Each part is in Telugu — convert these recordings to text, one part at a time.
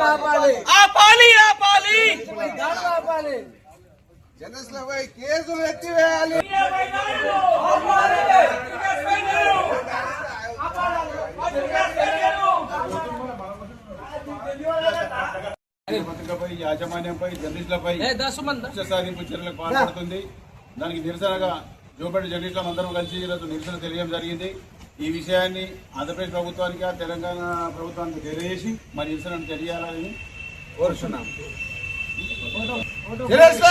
ఆపాలి ఆపాలి జనస్లపై కేసులు ఎత్తివేయాలి పత్రికపై యాజమాన్యంపై జర్నలిస్టులపై కక్ష సాధింపు చర్యలకు పాల్పడుతుంది. దానికి నిరసనగా జోపేట జర్నలిస్టులం అందరం కలిసి ఈరోజు నిరసన తెలియడం జరిగింది. ఈ విషయాన్ని ఆంధ్రప్రదేశ్ ప్రభుత్వానికి తెలంగాణ ప్రభుత్వానికి తెలియజేసి మరి నిరసనను తెలియాలని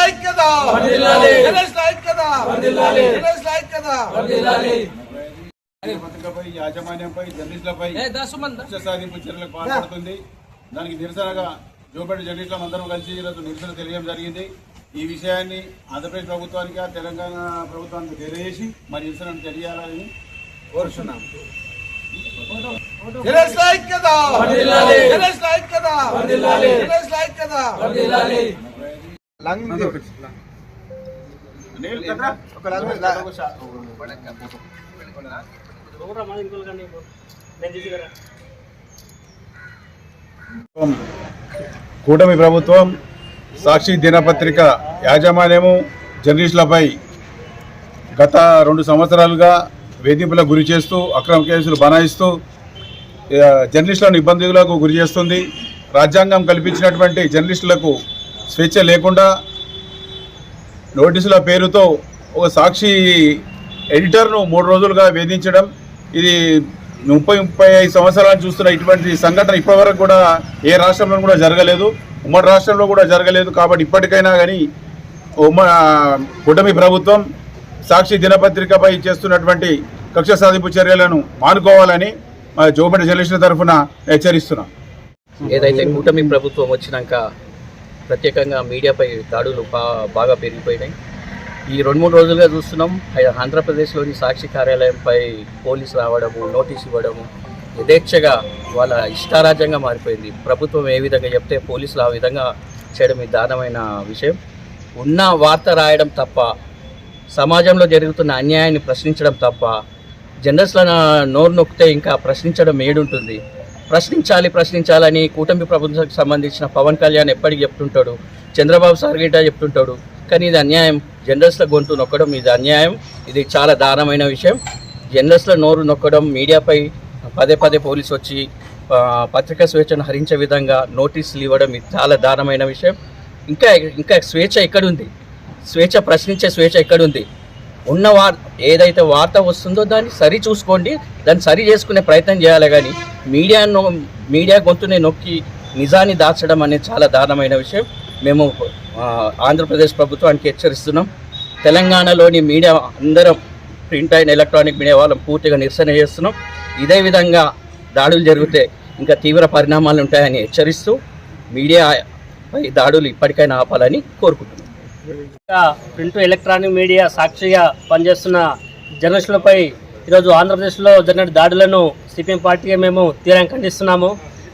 ఐక్యత! పత్రికపై యాజమాన్యంపై జర్నలిస్టులపై కక్ష సాధింపు చర్యలకు పాల్పడుతుంది. దానికి నిరసనగా జోపేట జర్నలిస్టులం అందరం కలిసి ఈరోజు నిరసన తెలియడం జరిగింది. ఈ విషయాన్ని ఆంధ్రప్రదేశ్ ప్రభుత్వానికి తెలంగాణ ప్రభుత్వానికి తెలియజేసి మరి నిరసనను తెలియాలని కోరుచున్నాం. జనస్ల కూటమి ప్రభుత్వం సాక్షి దినపత్రిక యాజమాన్యము జర్నలిస్టులపై గత రెండు సంవత్సరాలుగా వేధింపులకు గురి చేస్తూ అక్రమ కేసులు బనాయిస్తూ జర్నలిస్టులను ఇబ్బందులకు గురి చేస్తుంది. రాజ్యాంగం కల్పించినటువంటి జర్నలిస్టులకు స్వేచ్ఛ లేకుండా నోటీసుల పేరుతో ఒక సాక్షి ఎడిటర్ను మూడు రోజులుగా వేధించడం ఇది ముప్పై ముప్పై ఐదు సంవత్సరాలు చూస్తున్న ఇటువంటి సంఘటన ఇప్పటివరకు కూడా ఏ రాష్ట్రంలో కూడా జరగలేదు. ఉమ్మడి రాష్ట్రంలో కూడా జరగలేదు కాబట్టి ఇప్పటికైనా కానీ ఉమ్మ కూటమి ప్రభుత్వం సాక్షి దినపత్రికపై చేస్తున్నటువంటి కక్ష సాధింపు చర్యలను మానుకోవాలని మా జోబెట జర్నలిస్టుల తరఫున హెచ్చరిస్తున్నాం. ఏదైతే కూటమి ప్రభుత్వం వచ్చినాక ప్రత్యేకంగా మీడియాపై దాడులు బాగా పెరిగిపోయినాయి. ఈ రెండు మూడు రోజులుగా చూస్తున్నాం. ఆంధ్రప్రదేశ్లోని సాక్షి కార్యాలయంపై పోలీసు రావడము నోటీస్ ఇవ్వడము యథేచ్ఛగా వాళ్ళ ఇష్టారాజ్యంగా మారిపోయింది. ప్రభుత్వం ఏ విధంగా చెప్తే పోలీసులు ఆ విధంగా చేయడం ఈ దారుణమైన విషయం. ఉన్న వార్త రాయడం తప్ప సమాజంలో జరుగుతున్న అన్యాయాన్ని ప్రశ్నించడం తప్ప జర్నలిస్ట్ల నోరు నొక్కితే ఇంకా ప్రశ్నించడం ఏడుంటుంది. ప్రశ్నించాలి ప్రశ్నించాలని కూటమి ప్రభుత్వానికి సంబంధించిన పవన్ కళ్యాణ్ ఎప్పటికి చెప్తుంటాడు చంద్రబాబు సార్ గిట్ట చెప్తుంటాడు. కానీ ఇది అన్యాయం. జర్నలిస్ట్ల గొంతు నొక్కడం ఇది అన్యాయం. ఇది చాలా దారుణమైన విషయం. జర్నలిస్ట్ల నోరు నొక్కడం మీడియాపై పదే పదే పోలీసు వచ్చి పత్రికా స్వేచ్ఛను హరించే విధంగా నోటీసులు ఇవ్వడం ఇది చాలా దారుణమైన విషయం. ఇంకా ఇంకా స్వేచ్ఛ ఎక్కడుంది? స్వేచ్ఛ ప్రశ్నించే స్వేచ్ఛ ఎక్కడుంది? ఉన్న వార్ ఏదైతే వార్త వస్తుందో దాన్ని సరి చూసుకోండి. దాన్ని సరి చేసుకునే ప్రయత్నం చేయాలి కానీ మీడియా మీడియా గొంతుని నొక్కి నిజాన్ని దాచడం అనేది చాలా దారుణమైన విషయం. మేము ఆంధ్రప్రదేశ్ ప్రభుత్వానికి హెచ్చరిస్తున్నాం. తెలంగాణలోని మీడియా అందరం ప్రింట్ అండ్ ఎలక్ట్రానిక్ మీడియా వాళ్ళం పూర్తిగా నిరసన చేస్తున్నాం. ఇదే విధంగా దాడులు జరిగితే ఇంకా తీవ్ర పరిణామాలు ఉంటాయని హెచ్చరిస్తూ మీడియాపై దాడులు ఇప్పటికైనా ఆపాలని కోరుకుంటున్నాం. ఇంకా ప్రింట్ ఎలక్ట్రానిక్ మీడియా సాక్షిగా పనిచేస్తున్న జర్నలిస్టులపై ఈరోజు ఆంధ్రప్రదేశ్లో జరిగిన దాడులను సిపిఎం పార్టీగా మేము తీవ్రంగా ఖండిస్తున్నాము.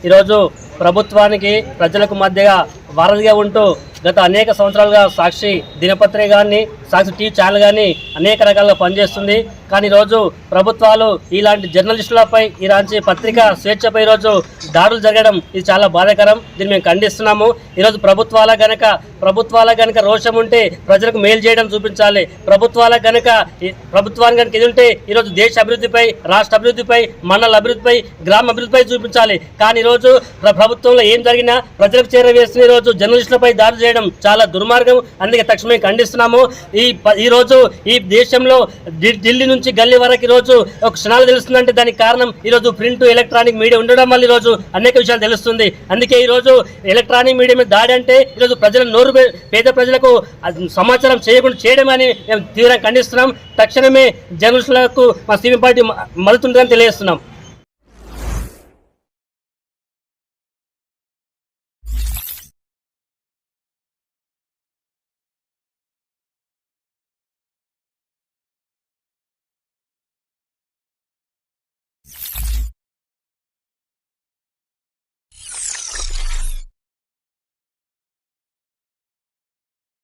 ఈరోజు ప్రభుత్వానికి ప్రజలకు మధ్యగా వారధిగా ఉంటూ గత అనేక సంవత్సరాలుగా సాక్షి దినపత్రిక కానీ సాక్షి టీవీ ఛానల్ కానీ అనేక రకాలుగా పనిచేస్తుంది. కానీ ఈరోజు ప్రభుత్వాలు ఇలాంటి జర్నలిస్టులపై ఇలాంటి పత్రిక స్వేచ్ఛపై ఈరోజు దాడులు జరగడం ఇది చాలా బాధాకరం. దీన్ని మేము ఖండిస్తున్నాము. ఈరోజు ప్రభుత్వాల గనక ప్రభుత్వాల గనక రోషం ఉంటే ప్రజలకు మేలు చేయడం చూపించాలి. ప్రభుత్వాల గనక ఈ- ప్రభుత్వానికి గనక ఇది ఉంటే ఈరోజు దేశ అభివృద్ధిపై రాష్ట్ర అభివృద్ధిపై మండల అభివృద్ధిపై గ్రామ అభివృద్ధిపై చూపించాలి. కానీ ఈరోజు ప్ర- ప్రభుత్వంలో ఏం జరిగినా ప్రజలకు చేరవేస్తున్న ఈరోజు జర్నలిస్టులపై దాడి చేయడం చాలా దుర్మార్గం. అందుకే తక్షణమే ఖండిస్తున్నాము. ఈ ప- ఈ రోజు ఈ దేశంలో ఢిల్లీ నుంచి గల్లీ వరకు ఈరోజు ఒక క్షణాలు తెలుస్తుందంటే దానికి కారణం ఈరోజు ప్రింట్ ఎలక్ట్రానిక్ మీడియా ఉండడం వల్ల ఈరోజు అనేక విషయాలు తెలుస్తుంది. అందుకే ఈరోజు ఎలక్ట్రానిక్ మీడియా మీద దాడి అంటే ఈరోజు ప్రజల నోరు పేద ప్రజలకు సమాచారం చేయకుండా చేయడం అని మేము తీవ్రంగా ఖండిస్తున్నాం. తక్షణమే జర్నలిస్టులకు మా సిబి పార్టీ మ- తెలియజేస్తున్నాం.